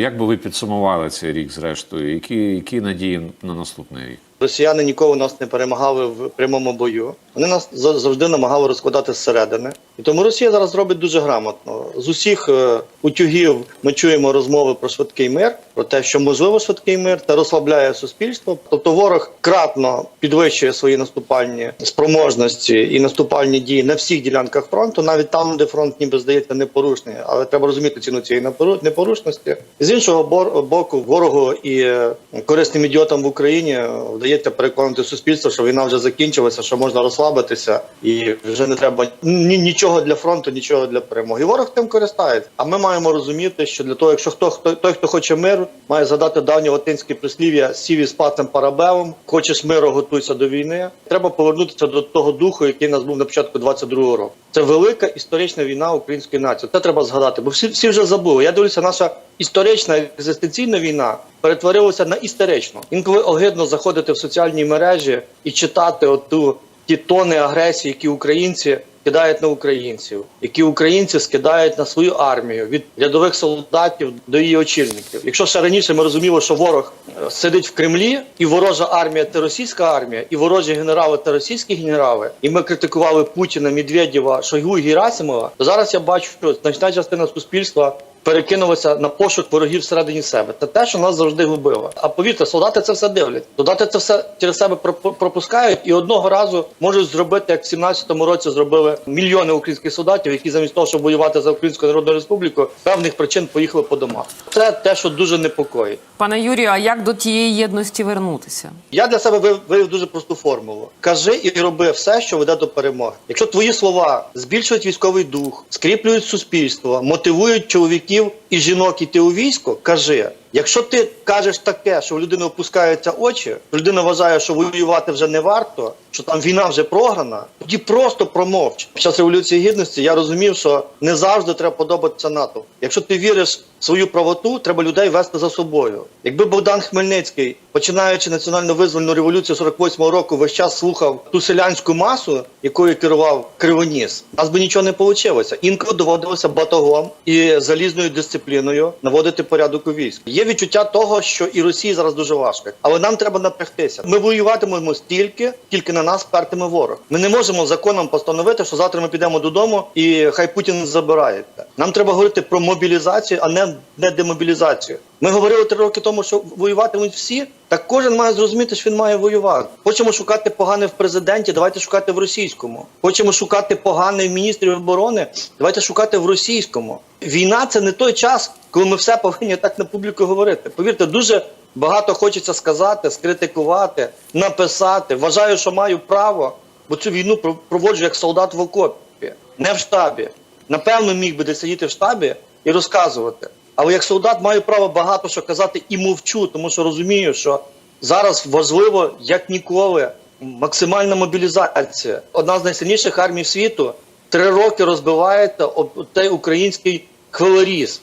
Як би ви підсумували цей рік зрештою? Які, які надії на наступний рік? Росіяни ніколи нас не перемагали в прямому бою. Вони нас за- завжди намагали розкладати зсередини. І тому Росія зараз робить дуже грамотно. З усіх е, утюгів ми чуємо розмови про швидкий мир, про те, що можливо швидкий мир, та розслабляє суспільство. Тобто ворог кратно підвищує свої наступальні спроможності і наступальні дії на всіх ділянках фронту, навіть там, де фронт ніби здається непорушний, але треба розуміти ціну цієї непору- непорушності. З іншого боку, ворогу і е, корисним ідіотам в Україні е, вдається переконати суспільство, що війна вже закінчилася, що можна розслабитися, і вже не треба ні, нічого для фронту, нічого для перемоги. Ворог тим користається. А ми маємо розуміти, що для того, якщо хто хто той, хто хоче миру, має згадати давнє латинське прислів'я сів із пацем парабелом. Хочеш миру, готуйся до війни. Треба повернутися до того духу, який нас був на початку 22-го року. Це велика історична війна української нації. Це треба згадати, бо всі всі вже забули. Я дивлюся, наша історична екзистенційна війна перетворилася на істеричну. Інколи огидно заходити в соціальні мережі і читати оту ті тони агресії, які українці кидають на українців, які українці скидають на свою армію від рядових солдатів до її очільників. Якщо ще раніше ми розуміли, що ворог е, сидить в Кремлі, і ворожа армія це російська армія, і ворожі генерали це російські генерали, і ми критикували Путіна, Медведєва, Шойгу і Герасимова, то зараз я бачу, що значна частина суспільства перекинулося на пошук ворогів всередині себе. Це те, що нас завжди губило. А повірте, солдати це все дивлять. Солдати це все через себе пропу- пропускають і одного разу можуть зробити, як в 17-му році зробили мільйони українських солдатів, які замість того, щоб воювати за Українську Народну Республіку, певних причин поїхали по домах. Це те, що дуже непокоїть. Пане Юрію, а як до тієї єдності вернутися? Я для себе вив- вивів дуже просту формулу: кажи і роби все, що веде до перемоги. Якщо твої слова збільшують військовий дух, скріплюють суспільство, мотивують чоловіків і жінок іти у військо, кажи. Якщо ти кажеш таке, що в людини опускаються очі, людина вважає, що воювати вже не варто, що там війна вже програна, тоді просто промовч. Під час революції гідності я розумів, що не завжди треба подобатися НАТО. Якщо ти віриш в свою правоту, треба людей вести за собою. Якби Богдан Хмельницький, починаючи національно визвольну революцію 48-го року, весь час слухав ту селянську масу, якою керував Кривоніс, нас би нічого не вийшло. Інколи доводилося батогом і залізною дисципліною наводити порядок у військ. Є відчуття того, що і Росії зараз дуже важко, але нам треба напрягтися. Ми воюватимемо стільки, тільки на нас пертиме ворог. Ми не можемо законом постановити, що завтра ми підемо додому і хай Путін забирає. Нам треба говорити про мобілізацію, а не, не демобілізацію. Ми говорили три роки тому, що воюватимуть всі. Так кожен має зрозуміти, що він має воювати. Хочемо шукати погане в президенті, давайте шукати в російському. Хочемо шукати погане в міністрі оборони, давайте шукати в російському. Війна це не той час, коли ми все повинні так на публіку говорити. Повірте, дуже багато хочеться сказати, скритикувати, написати. Вважаю, що маю право, бо цю війну проводжу як солдат в окопі, не в штабі. Напевно, міг би десь сидіти в штабі і розказувати. Але як солдат маю право багато що казати і мовчу, тому що розумію, що зараз важливо, як ніколи, максимальна мобілізація. Одна з найсильніших армій світу три роки розбивається об цей український хвилоріз.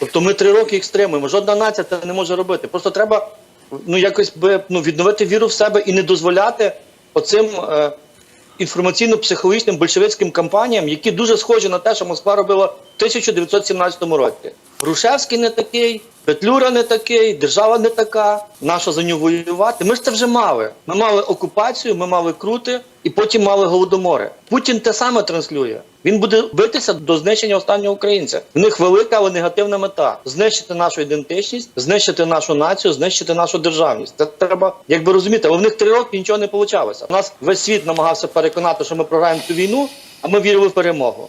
Тобто ми три роки їх стримуємо. Жодна нація це не може робити. Просто треба ну якось би ну відновити віру в себе і не дозволяти оцим е, інформаційно-психологічним большевицьким кампаніям, які дуже схожі на те, що Москва робила в 1917 році. Грушевський не такий, Петлюра не такий, держава не така. Наша за нього воювати. Ми ж це вже мали. Ми мали окупацію, ми мали крути, і потім мали голодомори. Путін те саме транслює. Він буде битися до знищення останнього українця. В них велика, але негативна мета: знищити нашу ідентичність, знищити нашу націю, знищити нашу державність. Це треба якби розуміти. Але в них три роки нічого не вийшло. У нас весь світ намагався переконати, що ми програємо цю війну, а ми вірили в перемогу.